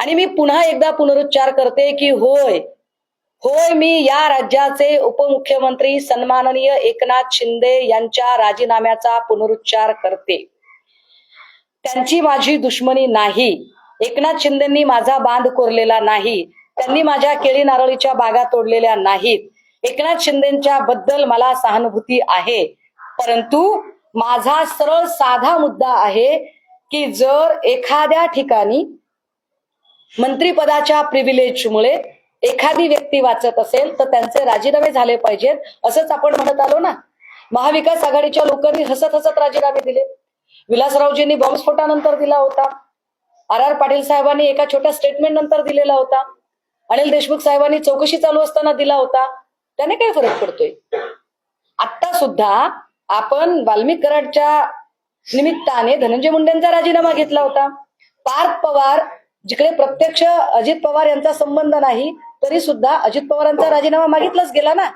आणि मी पुन्हा एकदा पुनरुच्चार करते की होय होय मी या राज्याचे उपमुख्यमंत्री सन्माननीय एकनाथ शिंदे यांच्या राजीनाम्याचा पुनरुच्चार करते. त्यांची माझी दुश्मनी नाही. एकनाथ शिंदेंनी माझा बांध कोरलेला नाही. त्यांनी माझ्या केळी नारळीच्या बागा तोडलेल्या नाहीत. एकनाथ शिंदेच्या बद्दल मला सहानुभूती आहे. परंतु माझा सरळ साधा मुद्दा आहे की जर एखाद्या ठिकाणी मंत्रीपदाच्या प्रिव्हिलेजमुळे एखादी व्यक्ती वाचत असेल तर त्यांचे राजीनामे झाले पाहिजेत असंच आपण म्हणत आलो ना. महाविकास आघाडीच्या लोकांनी हसत हसत राजीनामे दिले. विलासरावजींनी बॉम्बस्फोटानंतर दिला होता. आर आर पाटील साहेबांनी एका छोट्या स्टेटमेंट नंतर दिलेला होता. अनिल देशमुख साहेबांनी चौकशी चालू असताना दिला होता. त्याने काय फरक पडतोय? आता सुद्धा आपण वाल्मिक कराडच्या निमित्ताने धनंजय मुंडेंचा राजीनामा घेतला होता. पार्थ पवार जिकडे प्रत्यक्ष अजित पवार यांचा संबंध नाही तरी सुद्धा अजित पवारांचा राजीनामा मागितलाच गेला ना.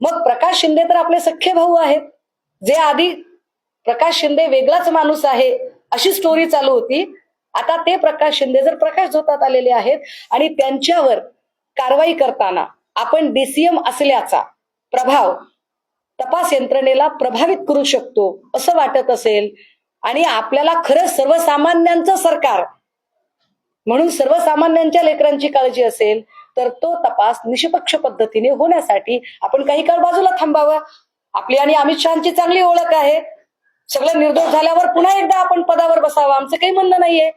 मग प्रकाश शिंदे तर आपले सख्खे भाऊ आहेत. जे आधी प्रकाश शिंदे वेगळाच माणूस आहे अशी स्टोरी चालू होती. आता ते प्रकाश शिंदे जर प्रकाश झोतात आलेले आहेत आणि त्यांच्यावर कारवाई करताना आपण डीसीएम असल्याचा प्रभाव तपास यंत्रणेला प्रभावित करू शकतो असं वाटत असेल. आणि आपल्याला खरं सर्वसामान्यांचं सरकार म्हणून सर्वसामान्यांच्या लेकरांची काळजी असेल तर तो तपास निष्पक्ष पद्धतीने होण्यासाठी आपण काही काळ बाजूला थांबावं. आपली आणि अमित शहाची चांगली ओळख आहे. सगळं निर्दोष झाल्यावर पुन्हा एकदा आपण पदावर बसावं. आमचं काही म्हणणं नाहीये.